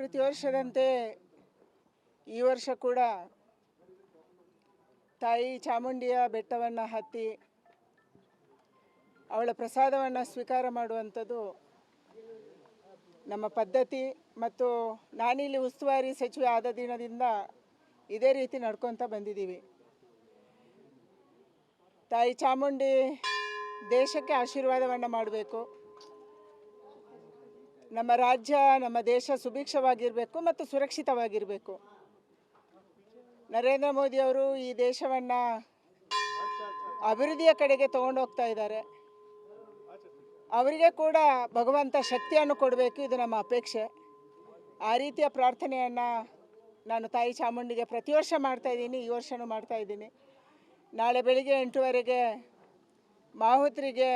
ಪ್ರತಿ ವರ್ಷದಂತೆ ಈ ವರ್ಷ ಕೂಡ ತಾಯಿ ಚಾಮುಂಡಿಯ ಬೆಟ್ಟವನ್ನು ಹತ್ತಿ ಅವಳ ಪ್ರಸಾದವನ್ನು ಸ್ವೀಕಾರ ಮಾಡುವಂಥದ್ದು ನಮ್ಮ ಪದ್ಧತಿ ಮತ್ತು ನಾನಿಲ್ಲಿ ಉಸ್ತುವಾರಿ ಸಚಿವೆ ಆದ ದಿನದಿಂದ ಇದೇ ರೀತಿ ನಡ್ಕೊತ ಬಂದಿದ್ದೀವಿ. ತಾಯಿ ಚಾಮುಂಡಿ ದೇಶಕ್ಕೆ ಆಶೀರ್ವಾದವನ್ನು ಮಾಡಬೇಕು. ನಮ್ಮ ರಾಜ್ಯ, ನಮ್ಮ ದೇಶ ಸುಭಿಕ್ಷವಾಗಿರಬೇಕು ಮತ್ತು ಸುರಕ್ಷಿತವಾಗಿರಬೇಕು. ನರೇಂದ್ರ ಮೋದಿಯವರು ಈ ದೇಶವನ್ನು ಅಭಿವೃದ್ಧಿಯ ಕಡೆಗೆ ತಗೊಂಡೋಗ್ತಾ ಇದ್ದಾರೆ. ಅವರಿಗೆ ಕೂಡ ಭಗವಂತ ಶಕ್ತಿಯನ್ನು ಕೊಡಬೇಕು, ಇದು ನಮ್ಮ ಅಪೇಕ್ಷೆ. ಆ ರೀತಿಯ ಪ್ರಾರ್ಥನೆಯನ್ನು ನಾನು ತಾಯಿ ಚಾಮುಂಡಿಗೆ ಪ್ರತಿ ವರ್ಷ ಮಾಡ್ತಾ ಇದ್ದೀನಿ, ಈ ವರ್ಷವೂ ಮಾಡ್ತಾ ಇದ್ದೀನಿ. ನಾಳೆ ಬೆಳಿಗ್ಗೆ ಎಂಟುವರೆಗೆ ಮಾಹುತರಿಗೆ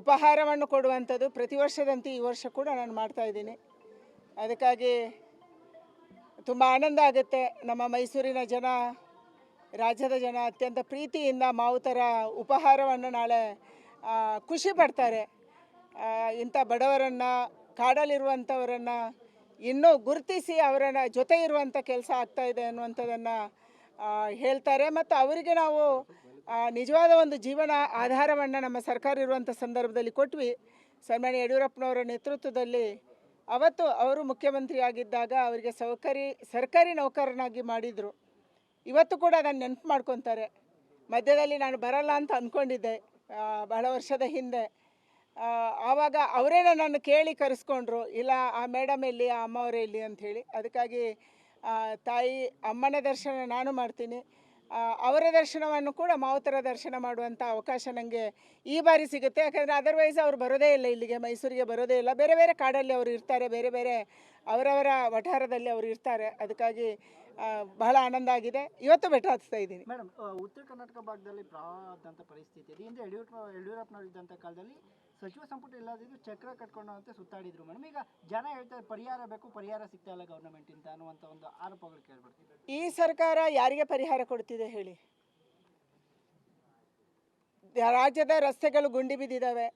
ಉಪಹಾರವನ್ನು ಕೊಡುವಂಥದ್ದು ಪ್ರತಿ ವರ್ಷದಂತೆ ಈ ವರ್ಷ ಕೂಡ ನಾನು ಮಾಡ್ತಾ ಇದ್ದೀನಿ. ಅದಕ್ಕಾಗಿ ತುಂಬ ಆನಂದ ಆಗುತ್ತೆ. ನಮ್ಮ ಮೈಸೂರಿನ ಜನ, ರಾಜ್ಯದ ಜನ ಅತ್ಯಂತ ಪ್ರೀತಿಯಿಂದ ಮಾವುತರ ಉಪಹಾರವನ್ನು ನಾಳೆ ಖುಷಿ ಪಡ್ತಾರೆ. ಇಂಥ ಬಡವರನ್ನು, ಕಾಡಲ್ಲಿರುವಂಥವರನ್ನು ಇನ್ನೂ ಗುರುತಿಸಿ ಅವರನ್ನ ಜೊತೆ ಇರುವಂಥ ಕೆಲಸ ಆಗ್ತಾಯಿದೆ ಅನ್ನುವಂಥದ್ದನ್ನು ಹೇಳ್ತಾರೆ. ಮತ್ತು ಅವರಿಗೆ ನಾವು ನಿಜವಾದ ಒಂದು ಜೀವನ ಆಧಾರವನ್ನು ನಮ್ಮ ಸರ್ಕಾರ ಇರುವಂಥ ಸಂದರ್ಭದಲ್ಲಿ ಕೊಟ್ವಿ. ಸನ್ಮಾನ್ಯ ಯಡಿಯೂರಪ್ಪನವರ ನೇತೃತ್ವದಲ್ಲಿ ಅವತ್ತು ಅವರು ಮುಖ್ಯಮಂತ್ರಿ ಆಗಿದ್ದಾಗ ಅವರಿಗೆ ಸೌಕರಿ, ಸರ್ಕಾರಿ ನೌಕರನಾಗಿ ಮಾಡಿದರು. ಇವತ್ತು ಕೂಡ ಅದನ್ನು ನೆನಪು ಮಾಡ್ಕೊತಾರೆ. ಮಧ್ಯದಲ್ಲಿ ನಾನು ಬರಲ್ಲ ಅಂತ ಅಂದ್ಕೊಂಡಿದ್ದೆ ಬಹಳ ವರ್ಷದ ಹಿಂದೆ. ಆವಾಗ ಅವರೇ ನನ್ನನ್ನು ಕೇಳಿ ಕರೆಸ್ಕೊಂಡ್ರು, ಇಲ್ಲ, ಆ ಮೇಡಮ್ ಎಲ್ಲಿ, ಆ ಅಮ್ಮವರೇ ಇಲ್ಲಿ ಅಂಥೇಳಿ ಅದಕ್ಕಾಗಿ ತಾಯಿ ಅಮ್ಮನ ದರ್ಶನ ನಾನು ಮಾಡ್ತೀನಿ. ಅವರ ದರ್ಶನವನ್ನು ಕೂಡ ಮಾವುತರ ದರ್ಶನ ಮಾಡುವಂಥ ಅವಕಾಶ ನನಗೆ ಈ ಬಾರಿ ಸಿಗುತ್ತೆ. ಯಾಕಂದರೆ ಅದರ್ವೈಸ್ ಅವ್ರು ಬರೋದೇ ಇಲ್ಲ ಇಲ್ಲಿಗೆ, ಮೈಸೂರಿಗೆ ಬರೋದೇ ಇಲ್ಲ. ಬೇರೆ ಬೇರೆ ಕಾಡಲ್ಲಿ ಅವರು ಇರ್ತಾರೆ, ಬೇರೆ ಬೇರೆ ಅವರವರ ವಠಾರದಲ್ಲಿ ಅವರು ಇರ್ತಾರೆ. ಅದಕ್ಕಾಗಿ ಬಹಳ ಆನಂದ ಆಗಿದೆ. ಇವತ್ತು ಬೆಟ್ಟ ಹಚ್ತಾ ಇದ್ದೀನಿ. ಮೇಡಮ್ ಉತ್ತರ ಕರ್ನಾಟಕ ಭಾಗದಲ್ಲಿ ಪ್ರವಾಹದಂಥ ಪರಿಸ್ಥಿತಿ ಯಡಿಯೂರಪ್ಪ ಯಡಿಯೂರಪ್ಪನವರಿದ್ದಂಥ ಕಾಲದಲ್ಲಿ ಸಚಿವ ಸಂಪುಟ ಇಲ್ಲದಿದ್ದು ಚಕ್ರ ಕಟ್ಕೊಂಡು ಅಂತ ಸುತ್ತಾಡಿದ್ರು ಮೇಡಮ್. ಈಗ ಜನ ಹೇಳ್ತಾರೆ ಪರಿಹಾರ ಬೇಕು, ಪರಿಹಾರ ಸಿಗ್ತಾ ಇಲ್ಲ ಗೌರ್ಮೆಂಟಿಂದ ಅನ್ನುವಂಥ ಒಂದು ಆರೋಪಗಳು ಕೇಳ್ಬಿಡ್ತೀವಿ ಈ ಸರ್ಕಾರ ಯಾರಿಗೆ ಪರಿಹಾರ ಕೊಡ್ತಿದೆ ಹೇಳಿ? ರಾಜ್ಯದ ರಸ್ತೆಗಳು ಗುಂಡಿ ಬಿದ್ದಿದ್ದಾವೆ.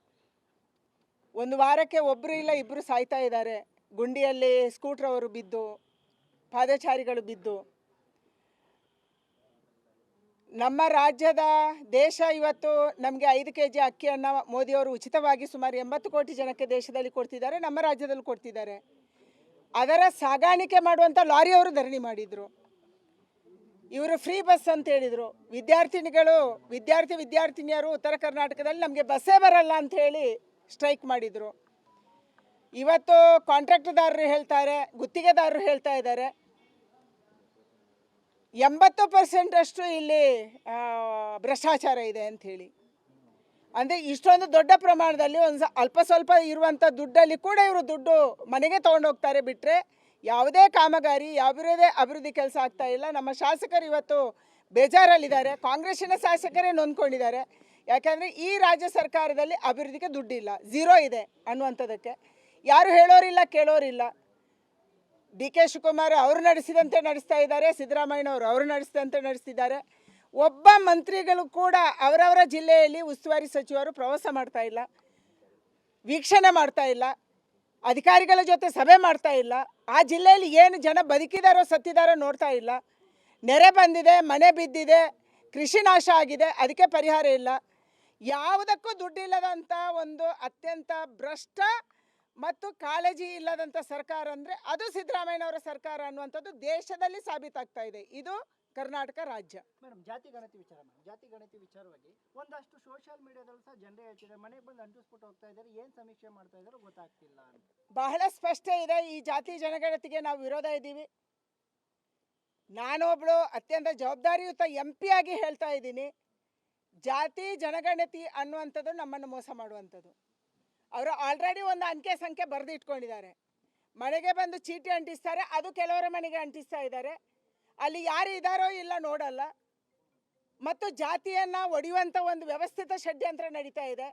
ಒಂದು ವಾರಕ್ಕೆ ಒಬ್ಬರು ಇಲ್ಲ ಇಬ್ಬರು ಸಾಯ್ತಾ ಇದ್ದಾರೆ. ಗುಂಡಿಯಲ್ಲಿ ಸ್ಕೂಟ್ರವರು ಬಿದ್ದು, ಪಾದಚಾರಿಗಳು ಬಿದ್ದು. ನಮ್ಮ ರಾಜ್ಯದ ದೇಶ ಇವತ್ತು ನಮಗೆ ಐದು ಕೆ ಜಿ ಅಕ್ಕಿಯನ್ನು ಮೋದಿಯವರು ಉಚಿತವಾಗಿ ಸುಮಾರು ಎಂಬತ್ತು ಕೋಟಿ ಜನಕ್ಕೆ ದೇಶದಲ್ಲಿ ಕೊಡ್ತಿದ್ದಾರೆ, ನಮ್ಮ ರಾಜ್ಯದಲ್ಲಿ ಕೊಡ್ತಿದ್ದಾರೆ. ಅದರ ಸಾಗಾಣಿಕೆ ಮಾಡುವಂಥ ಲಾರಿಯವರು ಧರಣಿ ಮಾಡಿದರು. ಇವರು ಫ್ರೀ ಬಸ್ ಅಂತ ಹೇಳಿದರು. ವಿದ್ಯಾರ್ಥಿನಿಗಳು, ವಿದ್ಯಾರ್ಥಿ ವಿದ್ಯಾರ್ಥಿನಿಯರು ಉತ್ತರ ಕರ್ನಾಟಕದಲ್ಲಿ ನಮಗೆ ಬಸ್ಸೇ ಬರಲ್ಲ ಅಂತ ಹೇಳಿ ಸ್ಟ್ರೈಕ್ ಮಾಡಿದರು. ಇವತ್ತು ಕಾಂಟ್ರಾಕ್ಟ್ದಾರರು ಹೇಳ್ತಾರೆ, ಗುತ್ತಿಗೆದಾರರು ಹೇಳ್ತಾ ಇದ್ದಾರೆ. ಎಂಬತ್ತು ಪರ್ಸೆಂಟಷ್ಟು ಇಲ್ಲಿ ಭ್ರಷ್ಟಾಚಾರ ಇದೆ ಅಂತ ಹೇಳಿ. ಅಂದರೆ ಇಷ್ಟೊಂದು ದೊಡ್ಡ ಪ್ರಮಾಣದಲ್ಲಿ ಒಂದು ಅಲ್ಪ ಸ್ವಲ್ಪ ಇರುವಂಥ ದುಡ್ಡಲ್ಲಿ ಕೂಡ ಇವರು ದುಡ್ಡು ಮನೆಗೆ ತೊಗೊಂಡೋಗ್ತಾರೆ ಬಿಟ್ಟರೆ ಯಾವುದೇ ಕಾಮಗಾರಿ, ಯಾವುದೇ ಅಭಿವೃದ್ಧಿ ಕೆಲಸ ಆಗ್ತಾ ಇಲ್ಲ. ನಮ್ಮ ಶಾಸಕರು ಇವತ್ತು ಬೇಜಾರಲ್ಲಿದ್ದಾರೆ. ಕಾಂಗ್ರೆಸ್ಸಿನ ಶಾಸಕರೇ ನೊಂದ್ಕೊಂಡಿದ್ದಾರೆ. ಯಾಕೆಂದರೆ ಈ ರಾಜ್ಯ ಸರ್ಕಾರದಲ್ಲಿ ಅಭಿವೃದ್ಧಿಗೆ ದುಡ್ಡಿಲ್ಲ. ಝೀರೋ ಇದೆ ಅನ್ನುವಂಥದ್ದಕ್ಕೆ. ಯಾರು ಹೇಳೋರಿಲ್ಲ, ಕೇಳೋರಿಲ್ಲ. ಡಿ ಕೆ ಶಿವಕುಮಾರ್ ಅವರು ನಡೆಸಿದಂತೆ ನಡೆಸ್ತಾ ಇದ್ದಾರೆ, ಸಿದ್ದರಾಮಯ್ಯನವರು ಅವರು ನಡೆಸಿದಂತೆ ನಡೆಸ್ತಿದ್ದಾರೆ. ಒಬ್ಬ ಮಂತ್ರಿಗಳು ಕೂಡ ಅವರವರ ಜಿಲ್ಲೆಯಲ್ಲಿ ಉಸ್ತುವಾರಿ ಸಚಿವರು ಪ್ರವಾಸ ಮಾಡ್ತಾ ಇಲ್ಲ, ವೀಕ್ಷಣೆ ಮಾಡ್ತಾ ಇಲ್ಲ, ಅಧಿಕಾರಿಗಳ ಜೊತೆ ಸಭೆ ಮಾಡ್ತಾ ಇಲ್ಲ. ಆ ಜಿಲ್ಲೆಯಲ್ಲಿ ಏನು ಜನ ಬದುಕಿದಾರೋ ಸತ್ತಿದಾರೋ ನೋಡ್ತಾ ಇಲ್ಲ. ನೆರೆ ಬಂದಿದೆ, ಮನೆ ಬಿದ್ದಿದೆ, ಕೃಷಿ ನಾಶ ಆಗಿದೆ, ಅದಕ್ಕೆ ಪರಿಹಾರ ಇಲ್ಲ. ಯಾವುದಕ್ಕೂ ದುಡ್ಡಿಲ್ಲದಂಥ ಒಂದು ಅತ್ಯಂತ ಭ್ರಷ್ಟ ಮತ್ತು ಕಾಳಜಿ ಇಲ್ಲದಂಥ ಸರ್ಕಾರ ಅಂದರೆ ಅದು ಸಿದ್ದರಾಮಯ್ಯನವರ ಸರ್ಕಾರ ಅನ್ನುವಂಥದ್ದು ದೇಶದಲ್ಲಿ ಸಾಬೀತಾಗ್ತಾ ಇದೆ. ಇದು ಕರ್ನಾಟಕ ರಾಜ್ಯ. ಮೇಡಮ್ ಜಾತಿ ಗಣತಿ ವಿಚಾರ ಮೇಡಮ್. ಜಾತಿ ಗಣತಿ ವಿಚಾರವಾಗಿ ಒಂದಷ್ಟು ಸೋಷಿಯಲ್ ಮೀಡಿಯಾದಲ್ಲಿ ಸಹ ಜನರೇ ಹೇಳ್ತಿದ್ದಾರೆ. ಮನೆಗೆ ಬಂದು ಅಂಟಿಸ್ಬಿಟ್ಟು ಹೋಗ್ತಾ ಇದ್ದಾರೆ. ಏನು ಸಮೀಕ್ಷೆ ಮಾಡ್ತಾ ಇದ್ದಾರೋ ಗೊತ್ತಾಗ್ತಿಲ್ಲ ಬಹಳ ಸ್ಪಷ್ಟ ಇದೆ. ಈ ಜಾತಿ ಜನಗಣತಿಗೆ ನಾವು ವಿರೋಧ ಇದ್ದೀವಿ. ನಾನೊಬ್ಳು ಅತ್ಯಂತ ಜವಾಬ್ದಾರಿಯುತ ಎಂ ಪಿ ಆಗಿ ಹೇಳ್ತಾ ಇದ್ದೀನಿ. ಜಾತಿ ಜನಗಣತಿ ಅನ್ನುವಂಥದ್ದು ನಮ್ಮನ್ನು ಮೋಸ ಮಾಡುವಂಥದ್ದು. ಅವರು ಆಲ್ರೆಡಿ ಒಂದು ಅಂಕೆ ಸಂಖ್ಯೆ ಬರೆದಿಟ್ಕೊಂಡಿದ್ದಾರೆ. ಮನೆಗೆ ಬಂದು ಚೀಟಿ ಅಂಟಿಸ್ತಾರೆ, ಅದು ಕೆಲವರ ಮನೆಗೆ ಅಂಟಿಸ್ತಾ ಇದ್ದಾರೆ. ಅಲ್ಲಿ ಯಾರು ಇದ್ದಾರೋ ಇಲ್ಲ ನೋಡಲ್ಲ. ಮತ್ತು ಜಾತಿಯನ್ನು ಒಡೆಯುವಂಥ ಒಂದು ವ್ಯವಸ್ಥಿತ ಷಡ್ಯಂತ್ರ ನಡೀತಾ ಇದೆ.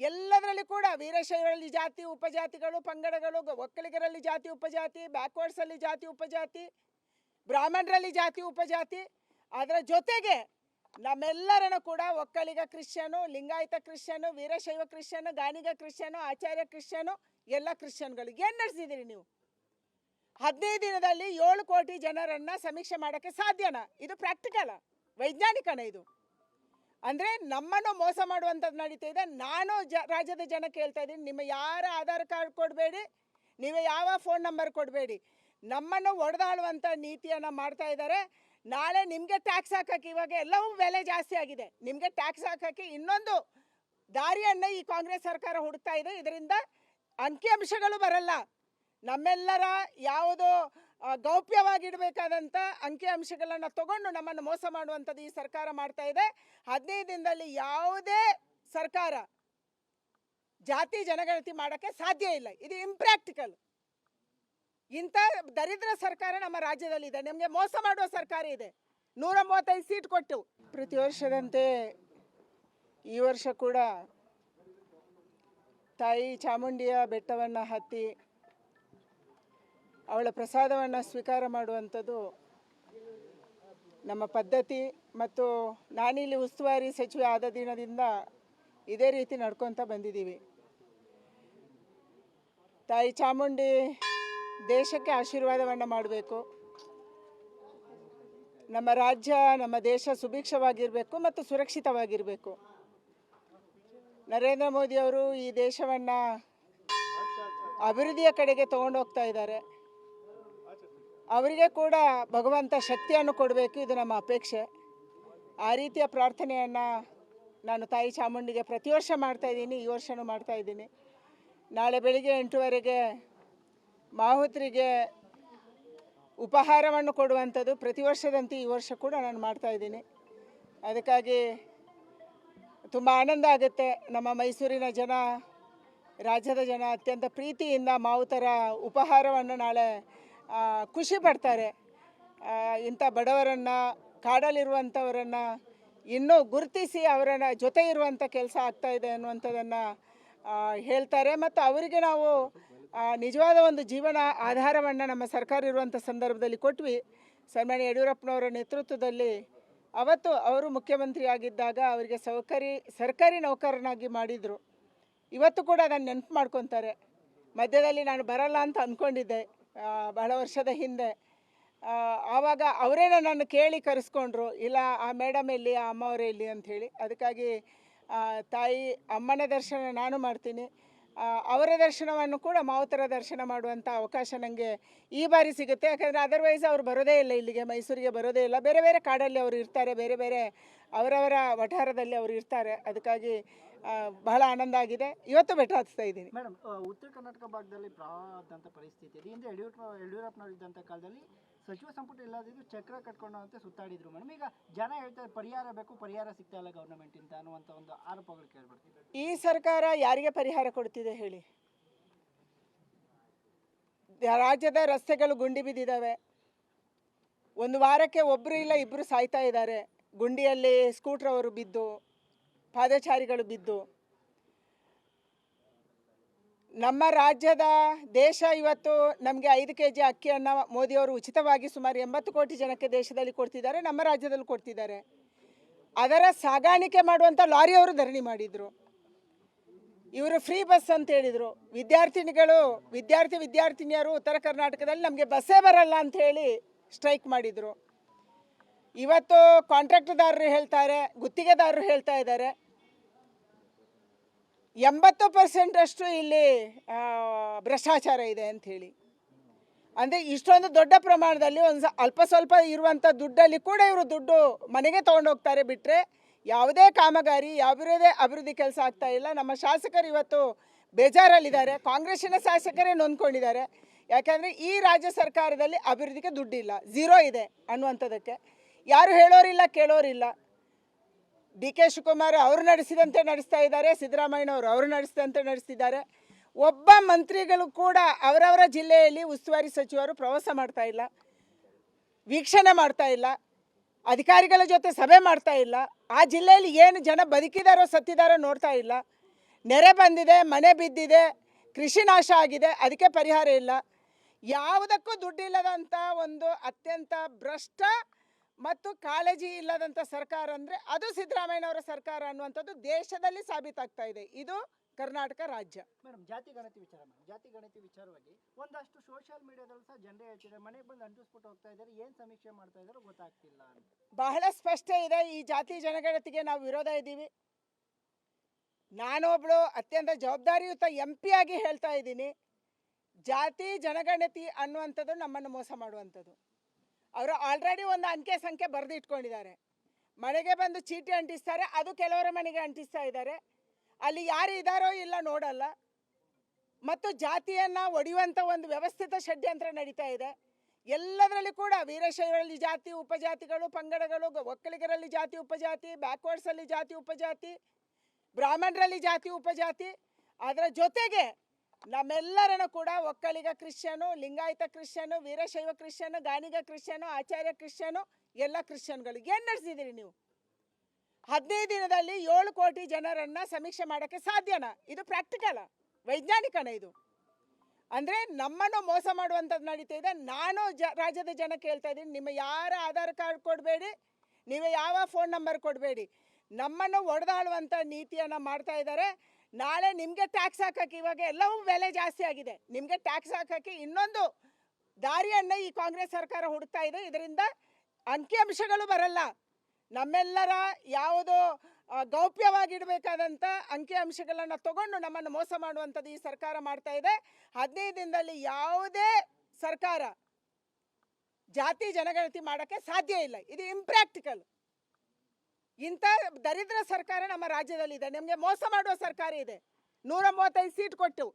ಎಲ್ಲದರಲ್ಲಿ ಕೂಡ ವೀರಶೈವರಲ್ಲಿ ಜಾತಿ, ಉಪಜಾತಿಗಳು, ಪಂಗಡಗಳು, ಒಕ್ಕಲಿಗರಲ್ಲಿ ಜಾತಿ, ಉಪಜಾತಿ ಬ್ಯಾಕ್ವರ್ಡ್ಸಲ್ಲಿ ಜಾತಿ, ಉಪಜಾತಿ, ಬ್ರಾಹ್ಮಣರಲ್ಲಿ ಜಾತಿ, ಉಪಜಾತಿ. ಅದರ ಜೊತೆಗೆ ನಮ್ಮೆಲ್ಲರನ್ನು ಕೂಡ ಒಕ್ಕಲಿಗ ಕ್ರಿಶ್ಚಿಯನು, ಲಿಂಗಾಯತ ಕ್ರಿಶ್ಚಿಯನು, ವೀರಶೈವ ಕ್ರಿಶ್ಚಿಯನು, ಗಾನಿಗ ಕ್ರಿಶ್ಚಿಯನು, ಆಚಾರ್ಯ ಕ್ರಿಶ್ಚಿಯನು, ಎಲ್ಲ ಕ್ರಿಶ್ಚಿಯನ್ಗಳು. ಏನು ನಡೆಸಿದ್ದೀರಿ ನೀವು? ಹದಿನೈದು ದಿನದಲ್ಲಿ ಏಳು ಕೋಟಿ ಜನರನ್ನು ಸಮೀಕ್ಷೆ ಮಾಡೋಕ್ಕೆ ಸಾಧ್ಯನಾ? ಇದು ಪ್ರಾಕ್ಟಿಕಲ ವೈಜ್ಞಾನಿಕನ ಇದು? ಅಂದರೆ ನಮ್ಮನ್ನು ಮೋಸ ಮಾಡುವಂಥದ್ದು ನಡೀತಾ ಇದೆ. ನಾನು ಜ, ರಾಜ್ಯದ ಜನ ಕೇಳ್ತಾ ಇದ್ದೀನಿ. ನಿಮ್ಮ ಯಾರ ಆಧಾರ್ ಕಾರ್ಡ್ ಕೊಡಬೇಡಿ, ನೀವು ಯಾವ ಫೋನ್ ನಂಬರ್ ಕೊಡಬೇಡಿ. ನಮ್ಮನ್ನು ಒಡೆದಾಳುವಂಥ ನೀತಿಯನ್ನು ಮಾಡ್ತಾ ಇದ್ದಾರೆ. ನಾಳೆ ನಿಮಗೆ ಟ್ಯಾಕ್ಸ್ ಹಾಕಕ್ಕೆ ಇವಾಗ ಎಲ್ಲವೂ ಬೆಲೆ ಜಾಸ್ತಿ ಆಗಿದೆ. ನಿಮಗೆ ಟ್ಯಾಕ್ಸ್ ಹಾಕಕ್ಕೆ ಇನ್ನೊಂದು ದಾರಿಯನ್ನು ಈ ಕಾಂಗ್ರೆಸ್ ಸರ್ಕಾರ ಹುಡುಕ್ತಾ ಇದೆ. ಇದರಿಂದ ಅಂಕಿಅಂಶಗಳು ಬರಲ್ಲ. ನಮ್ಮೆಲ್ಲರ ಯಾವುದೋ ಗೌಪ್ಯವಾಗಿಡಬೇಕಾದಂಥ ಅಂಕಿಅಂಶಗಳನ್ನು ತಗೊಂಡು ನಮ್ಮನ್ನು ಮೋಸ ಮಾಡುವಂಥದ್ದು ಈ ಸರ್ಕಾರ ಮಾಡ್ತಾ ಇದೆ. ಹದಿನೈದು ದಿನದಲ್ಲಿ ಯಾವುದೇ ಸರ್ಕಾರ ಜಾತಿ, ಜನಗಣತಿ ಮಾಡೋಕ್ಕೆ ಸಾಧ್ಯ ಇಲ್ಲ. ಇದು ಇಂಪ್ರ್ಯಾಕ್ಟಿಕಲ್ ಇಂಥ ದರಿದ್ರ ಸರ್ಕಾರ ನಮ್ಮ ರಾಜ್ಯದಲ್ಲಿದೆ. ನಮಗೆ ಮೋಸ ಮಾಡುವ ಸರ್ಕಾರ ಇದೆ. ನೂರ ಮೂವತ್ತೈದು ಸೀಟ್ ಕೊಟ್ಟು. ಪ್ರತಿ ವರ್ಷದಂತೆ ಈ ವರ್ಷ ಕೂಡ ತಾಯಿ ಚಾಮುಂಡಿಯ ಬೆಟ್ಟವನ್ನು ಹತ್ತಿ ಅವಳ ಪ್ರಸಾದವನ್ನು ಸ್ವೀಕಾರ ಮಾಡುವಂಥದ್ದು ನಮ್ಮ ಪದ್ಧತಿ ಮತ್ತು ನಾನಿಲ್ಲಿ ಉಸ್ತುವಾರಿ ಸಚಿವೆ ಆದ ದಿನದಿಂದ ಇದೇ ರೀತಿ ನಡ್ಕೊತ ಬಂದಿದ್ದೀವಿ. ತಾಯಿ ಚಾಮುಂಡಿ ದೇಶಕ್ಕೆ ಆಶೀರ್ವಾದವನ್ನು ಮಾಡಬೇಕು. ನಮ್ಮ ರಾಜ್ಯ, ನಮ್ಮ ದೇಶ ಸುಭಿಕ್ಷವಾಗಿರಬೇಕು ಮತ್ತು ಸುರಕ್ಷಿತವಾಗಿರಬೇಕು. ನರೇಂದ್ರ ಮೋದಿಯವರು ಈ ದೇಶವನ್ನು ಅಭಿವೃದ್ಧಿಯ ಕಡೆಗೆ ತಗೊಂಡೋಗ್ತಾ ಇದ್ದಾರೆ. ಅವರಿಗೆ ಕೂಡ ಭಗವಂತ ಶಕ್ತಿಯನ್ನು ಕೊಡಬೇಕು, ಇದು ನಮ್ಮ ಅಪೇಕ್ಷೆ. ಆ ರೀತಿಯ ಪ್ರಾರ್ಥನೆಯನ್ನು ನಾನು ತಾಯಿ ಚಾಮುಂಡಿಗೆ ಪ್ರತಿ ವರ್ಷ ಮಾಡ್ತಾಯಿದ್ದೀನಿ ಈ ವರ್ಷವೂ ಮಾಡ್ತಾ ಇದ್ದೀನಿ. ನಾಳೆ ಬೆಳಿಗ್ಗೆ ಎಂಟುವರೆಗೆ ಮಾಹುತ್ರಿಗೆ ಉಪಹಾರವನ್ನು ಕೊಡುವಂಥದ್ದು ಪ್ರತಿ ವರ್ಷದಂತೆ ಈ ವರ್ಷ ಕೂಡ ನಾನು ಮಾಡ್ತಾ ಇದ್ದೀನಿ. ಅದಕ್ಕಾಗಿ ತುಂಬ ಆನಂದ ಆಗುತ್ತೆ. ನಮ್ಮ ಮೈಸೂರಿನ ಜನ, ರಾಜ್ಯದ ಜನ ಅತ್ಯಂತ ಪ್ರೀತಿಯಿಂದ ಮಾವುತರ ಉಪಹಾರವನ್ನು ನಾಳೆ ಖುಷಿ ಪಡ್ತಾರೆ. ಇಂಥ ಬಡವರನ್ನು, ಕಾಡಲ್ಲಿರುವಂಥವರನ್ನು ಇನ್ನೂ ಗುರುತಿಸಿ ಅವರನ್ನು ಜೊತೆ ಇರುವಂಥ ಕೆಲಸ ಆಗ್ತಾಯಿದೆ ಅನ್ನುವಂಥದ್ದನ್ನು ಹೇಳ್ತಾರೆ. ಮತ್ತು ಅವರಿಗೆ ನಾವು ನಿಜವಾದ ಒಂದು ಜೀವನ ಆಧಾರವನ್ನು ನಮ್ಮ ಸರ್ಕಾರ ಇರುವಂಥ ಸಂದರ್ಭದಲ್ಲಿ ಕೊಟ್ವಿ. ಸನ್ಮಾನ್ಯ ಯಡಿಯೂರಪ್ಪನವರ ನೇತೃತ್ವದಲ್ಲಿ ಅವತ್ತು ಅವರು ಮುಖ್ಯಮಂತ್ರಿ ಆಗಿದ್ದಾಗ ಅವರಿಗೆ ಸೌಕರಿ, ಸರ್ಕಾರಿ ನೌಕರನಾಗಿ ಮಾಡಿದರು. ಇವತ್ತು ಕೂಡ ಅದನ್ನು ನೆನಪು ಮಾಡ್ಕೊತಾರೆ. ಮಧ್ಯದಲ್ಲಿ ನಾನು ಬರಲ್ಲ ಅಂತ ಅಂದ್ಕೊಂಡಿದ್ದೆ ಬಹಳ ವರ್ಷದ ಹಿಂದೆ. ಆವಾಗ ಅವರೇ ನನ್ನನ್ನು ಕೇಳಿ ಕರೆಸ್ಕೊಂಡ್ರು, ಇಲ್ಲ, ಆ ಮೇಡಮ್ ಇಲ್ಲಿ ಆ ಅಮ್ಮವರೇ ಇಲ್ಲಿ ಅಂಥೇಳಿ ಅದಕ್ಕಾಗಿ ತಾಯಿ ಅಮ್ಮನ ದರ್ಶನ ನಾನು ಮಾಡ್ತೀನಿ. ಅವರ ದರ್ಶನವನ್ನು ಕೂಡ ಮಾವುತರ ದರ್ಶನ ಮಾಡುವಂಥ ಅವಕಾಶ ನನಗೆ ಈ ಬಾರಿ ಸಿಗುತ್ತೆ. ಯಾಕಂದರೆ ಅದರ್ವೈಸ್ ಅವ್ರು ಬರೋದೇ ಇಲ್ಲ ಇಲ್ಲಿಗೆ, ಮೈಸೂರಿಗೆ ಬರೋದೇ ಇಲ್ಲ. ಬೇರೆ ಬೇರೆ ಕಾಡಲ್ಲಿ ಅವರು ಇರ್ತಾರೆ, ಬೇರೆ ಬೇರೆ ಅವರವರ ವಠಾರದಲ್ಲಿ ಅವರು ಇರ್ತಾರೆ. ಅದಕ್ಕಾಗಿ ಬಹಳ ಆನಂದ ಆಗಿದೆ. ಇವತ್ತು ಬೆಟ್ಟ ಹಚ್ತಾ ಇದ್ದೀನಿ. ಮೇಡಮ್ ಉತ್ತರ ಕರ್ನಾಟಕ ಭಾಗದಲ್ಲಿ ಪ್ರವಾಹದಂಥ ಪರಿಸ್ಥಿತಿ ಇದೆ. ಹಿಂದೆ ಯಡಿಯೂರಪ್ಪ ಯಡಿಯೂರಪ್ಪನವರು ಇದ್ದಂಥ ಕಾಲದಲ್ಲಿ ಸಚಿವ ಸಂಪುಟ ಇಲ್ಲದಿದ್ದು ಚಕ್ರ ಕಟ್ಕೊಂಡಂತೆ ಸುತ್ತಾಡಿದ್ರು ಮೇಡಮ್ ಈಗ ಜನ ಹೇಳ್ತಾರೆ ಪರಿಹಾರ ಬೇಕು, ಪರಿಹಾರ ಸಿಗ್ತಾ ಇಲ್ಲ ಗೌರ್ಮೆಂಟ್ ಇಂದ ಅನ್ನುವಂತ ಒಂದು ಆರೋಪಗಳು ಕೇಳ್ಬರ್ತಿದೆ. ಈ ಸರ್ಕಾರ ಯಾರಿಗೆ ಪರಿಹಾರ ಕೊಡ್ತಿದೆ ಹೇಳಿ? ರಾಜ್ಯದ ರಸ್ತೆಗಳು ಗುಂಡಿ ಬಿದ್ದಿದ್ದಾವೆ. ಒಂದು ವಾರಕ್ಕೆ ಒಬ್ಬರು ಇಲ್ಲ ಇಬ್ಬರು ಸಾಯ್ತಾ ಇದ್ದಾರೆ. ಗುಂಡಿಯಲ್ಲಿ ಸ್ಕೂಟ್ರ್ ಅವರು ಬಿದ್ದು, ಪಾದಚಾರಿಗಳು ಬಿದ್ದು. ನಮ್ಮ ರಾಜ್ಯದ ದೇಶ ಇವತ್ತು ನಮಗೆ ಐದು ಕೆ ಜಿ ಅಕ್ಕಿಯನ್ನು ಮೋದಿಯವರು ಉಚಿತವಾಗಿ ಸುಮಾರು ಎಂಬತ್ತು ಕೋಟಿ ಜನಕ್ಕೆ ದೇಶದಲ್ಲಿ ಕೊಡ್ತಿದ್ದಾರೆ, ನಮ್ಮ ರಾಜ್ಯದಲ್ಲಿ ಕೊಡ್ತಿದ್ದಾರೆ. ಅದರ ಸಾಗಾಣಿಕೆ ಮಾಡುವಂಥ ಲಾರಿಯವರು ಧರಣಿ ಮಾಡಿದರು. ಇವರು ಫ್ರೀ ಬಸ್ ಅಂತ ಹೇಳಿದರು. ವಿದ್ಯಾರ್ಥಿನಿಗಳು, ವಿದ್ಯಾರ್ಥಿ ವಿದ್ಯಾರ್ಥಿನಿಯರು ಉತ್ತರ ಕರ್ನಾಟಕದಲ್ಲಿ ನಮಗೆ ಬಸ್ಸೇ ಬರಲ್ಲ ಅಂತ ಹೇಳಿ ಸ್ಟ್ರೈಕ್ ಮಾಡಿದರು. ಇವತ್ತು ಕಾಂಟ್ರಾಕ್ಟ್ದಾರರು ಹೇಳ್ತಾರೆ, ಗುತ್ತಿಗೆದಾರರು ಹೇಳ್ತಾ ಇದ್ದಾರೆ. ಎಂಬತ್ತು ಪರ್ಸೆಂಟ್ ಅಷ್ಟು ಇಲ್ಲಿ ಭ್ರಷ್ಟಾಚಾರ ಇದೆ ಅಂತ ಹೇಳಿ. ಅಂದರೆ ಇಷ್ಟೊಂದು ದೊಡ್ಡ ಪ್ರಮಾಣದಲ್ಲಿ ಒಂದು ಅಲ್ಪ ಸ್ವಲ್ಪ ಇರುವಂಥ ದುಡ್ಡಲ್ಲಿ ಕೂಡ ಇವರು ದುಡ್ಡು ಮನೆಗೆ ತೊಗೊಂಡೋಗ್ತಾರೆ ಬಿಟ್ಟರೆ ಯಾವುದೇ ಕಾಮಗಾರಿ, ಯಾವುದೇ ಅಭಿವೃದ್ಧಿ ಕೆಲಸ ಆಗ್ತಾ ಇಲ್ಲ. ನಮ್ಮ ಶಾಸಕರು ಇವತ್ತು ಬೇಜಾರಲ್ಲಿದ್ದಾರೆ. ಕಾಂಗ್ರೆಸ್ಸಿನ ಶಾಸಕರೇ ನೊಂದ್ಕೊಂಡಿದ್ದಾರೆ. ಯಾಕಂದರೆ ಈ ರಾಜ್ಯ ಸರ್ಕಾರದಲ್ಲಿ ಅಭಿವೃದ್ಧಿಗೆ ದುಡ್ಡಿಲ್ಲ. ಝೀರೋ ಇದೆ ಅನ್ನುವಂಥದ್ದಕ್ಕೆ. ಯಾರು ಹೇಳೋರಿಲ್ಲ, ಕೇಳೋರಿಲ್ಲ. ಡಿ ಕೆ ಶಿವಕುಮಾರ್ ಅವರು ನಡೆಸಿದಂತೆ ನಡೆಸ್ತಾ ಇದ್ದಾರೆ, ಸಿದ್ದರಾಮಯ್ಯನವರು ಅವರು ನಡೆಸಿದಂತೆ ನಡೆಸ್ತಿದ್ದಾರೆ. ಒಬ್ಬ ಮಂತ್ರಿಗಳು ಕೂಡ ಅವರವರ ಜಿಲ್ಲೆಯಲ್ಲಿ ಉಸ್ತುವಾರಿ ಸಚಿವರು ಪ್ರವಾಸ ಮಾಡ್ತಾ ಇಲ್ಲ, ವೀಕ್ಷಣೆ ಮಾಡ್ತಾ ಇಲ್ಲ, ಅಧಿಕಾರಿಗಳ ಜೊತೆ ಸಭೆ ಮಾಡ್ತಾ ಇಲ್ಲ, ಆ ಜಿಲ್ಲೆಯಲ್ಲಿ ಏನು ಜನ ಬದುಕಿದಾರೋ ಸತ್ತಿದಾರೋ ನೋಡ್ತಾ ಇಲ್ಲ. ನೆರೆ ಬಂದಿದೆ, ಮನೆ ಬಿದ್ದಿದೆ, ಕೃಷಿ ನಾಶ ಆಗಿದೆ, ಅದಕ್ಕೆ ಪರಿಹಾರ ಇಲ್ಲ. ಯಾವುದಕ್ಕೂ ದುಡ್ಡಿಲ್ಲದಂಥ ಒಂದು ಅತ್ಯಂತ ಭ್ರಷ್ಟ ಮತ್ತು ಕಾಳಜಿ ಇಲ್ಲದಂಥ ಸರ್ಕಾರ ಅಂದರೆ ಅದು ಸಿದ್ದರಾಮಯ್ಯನವರ ಸರ್ಕಾರ ಅನ್ನುವಂಥದ್ದು ದೇಶದಲ್ಲಿ ಸಾಬೀತಾಗ್ತಾ ಇದೆ. ಇದು ಕರ್ನಾಟಕ ರಾಜ್ಯ. ಮೇಡಮ್ ಜಾತಿ ಗಣತಿ ವಿಚಾರ ಮೇಡಮ್. ಜಾತಿ ಗಣತಿ ವಿಚಾರವಾಗಿ ಒಂದಷ್ಟು ಸೋಷಿಯಲ್ ಮೀಡಿಯಾದಲ್ಲಿ ಸಹ ಜನರೇ ಹೇಳ್ತಿದ್ದಾರೆ. ಮನೆಗೆ ಬಂದು ಅಂಟಿಸ್ಬಿಟ್ಟು ಹೋಗ್ತಾ ಇದ್ದಾರೆ. ಏನು ಸಮೀಕ್ಷೆ ಮಾಡ್ತಾ ಇದ್ದಾರೆ ಗೊತ್ತಾಗ್ತಿಲ್ಲ ಬಹಳ ಸ್ಪಷ್ಟ ಇದೆ. ಈ ಜಾತಿ ಜನಗಣತಿಗೆ ನಾವು ವಿರೋಧ ಇದ್ದೀವಿ. ನಾನೊಬ್ಳು ಅತ್ಯಂತ ಜವಾಬ್ದಾರಿಯುತ ಎಂ ಪಿ ಆಗಿ ಹೇಳ್ತಾ ಇದ್ದೀನಿ. ಜಾತಿ ಜನಗಣತಿ ಅನ್ನುವಂಥದ್ದು ನಮ್ಮನ್ನು ಮೋಸ ಮಾಡುವಂಥದ್ದು. ಅವರು ಆಲ್ರೆಡಿ ಒಂದು ಅಂಕೆ ಸಂಖ್ಯೆ ಬರೆದಿಟ್ಕೊಂಡಿದ್ದಾರೆ ಮನೆಗೆ ಬಂದು ಚೀಟಿ ಅಂಟಿಸ್ತಾರೆ, ಅದು ಕೆಲವರ ಮನೆಗೆ ಅಂಟಿಸ್ತಾ ಇದ್ದಾರೆ. ಅಲ್ಲಿ ಯಾರು ಇದ್ದಾರೋ ಇಲ್ಲ ನೋಡಲ್ಲ. ಮತ್ತು ಜಾತಿಯನ್ನು ಒಡೆಯುವಂಥ ಒಂದು ವ್ಯವಸ್ಥಿತ ಷಡ್ಯಂತ್ರ ನಡೀತಾ ಇದೆ. ಎಲ್ಲದರಲ್ಲಿ ಕೂಡ ವೀರಶೈವರಲ್ಲಿ ಜಾತಿ, ಉಪಜಾತಿಗಳು, ಪಂಗಡಗಳು ಒಕ್ಕಲಿಗರಲ್ಲಿ ಜಾತಿ, ಉಪಜಾತಿ ಬ್ಯಾಕ್ವರ್ಡ್ಸಲ್ಲಿ ಜಾತಿ, ಉಪಜಾತಿ, ಬ್ರಾಹ್ಮಣರಲ್ಲಿ ಜಾತಿ, ಉಪಜಾತಿ, ಅದರ ಜೊತೆಗೆ ನಮ್ಮೆಲ್ಲರನ್ನು ಕೂಡ ಒಕ್ಕಲಿಗ ಕ್ರಿಶ್ಚಿಯನು, ಲಿಂಗಾಯತ ಕ್ರಿಶ್ಚಿಯನು, ವೀರಶೈವ ಕ್ರಿಶ್ಚಿಯನು, ಗಾನಿಗ ಕ್ರಿಶ್ಚಿಯನು, ಆಚಾರ್ಯ ಕ್ರಿಶ್ಚಿಯನು, ಎಲ್ಲ ಕ್ರಿಶ್ಚಿಯನ್ಗಳು. ಏನು ನಡೆಸಿದ್ದೀರಿ ನೀವು? ಹದಿನೈದು ದಿನದಲ್ಲಿ ಏಳು ಕೋಟಿ ಜನರನ್ನ ಸಮೀಕ್ಷೆ ಮಾಡೋಕ್ಕೆ ಸಾಧ್ಯನಾ? ಇದು ಪ್ರಾಕ್ಟಿಕಲ ವೈಜ್ಞಾನಿಕನ ಇದು? ಅಂದರೆ ನಮ್ಮನ್ನು ಮೋಸ ಮಾಡುವಂಥದ್ದು ನಡೀತಾ ಇದೆ. ನಾನು ಜ, ರಾಜ್ಯದ ಜನ ಕೇಳ್ತಾ ಇದ್ದೀನಿ. ನಿಮ್ಮ ಯಾರ ಆಧಾರ್ ಕಾರ್ಡ್ ಕೊಡಬೇಡಿ, ನೀವು ಯಾವ ಫೋನ್ ನಂಬರ್ ಕೊಡಬೇಡಿ. ನಮ್ಮನ್ನು ಒಡೆದಾಳುವಂಥ ನೀತಿಯನ್ನು ಮಾಡ್ತಾ ಇದ್ದಾರೆ. ನಾಳೆ ನಿಮಗೆ ಟ್ಯಾಕ್ಸ್ ಹಾಕಕ್ಕೆ ಇವಾಗ ಎಲ್ಲವೂ ಬೆಲೆ ಜಾಸ್ತಿ ಆಗಿದೆ. ನಿಮಗೆ ಟ್ಯಾಕ್ಸ್ ಹಾಕಕ್ಕೆ ಇನ್ನೊಂದು ದಾರಿಯನ್ನು ಈ ಕಾಂಗ್ರೆಸ್ ಸರ್ಕಾರ ಹುಡುಕ್ತಾ ಇದೆ. ಇದರಿಂದ ಅಂಕಿಅಂಶಗಳು ಬರಲ್ಲ. ನಮ್ಮೆಲ್ಲರ ಯಾವುದೋ ಗೌಪ್ಯವಾಗಿಡಬೇಕಾದಂಥ ಅಂಕಿಅಂಶಗಳನ್ನು ತಗೊಂಡು ನಮ್ಮನ್ನು ಮೋಸ ಮಾಡುವಂಥದ್ದು ಈ ಸರ್ಕಾರ ಮಾಡ್ತಾ ಇದೆ. ಹದಿನೈದು ದಿನದಲ್ಲಿ ಯಾವುದೇ ಸರ್ಕಾರ ಜಾತಿ, ಜನಗಣತಿ ಮಾಡೋಕ್ಕೆ ಸಾಧ್ಯ ಇಲ್ಲ. ಇದು ಇಂಪ್ರ್ಯಾಕ್ಟಿಕಲ್ ಇಂಥ ದರಿದ್ರ ಸರ್ಕಾರ ನಮ್ಮ ರಾಜ್ಯದಲ್ಲಿದೆ. ನಿಮಗೆ ಮೋಸ ಮಾಡುವ ಸರ್ಕಾರ ಇದೆ. ನೂರ ಮೂವತ್ತೈದು ಸೀಟ್ ಕೊಟ್ಟು.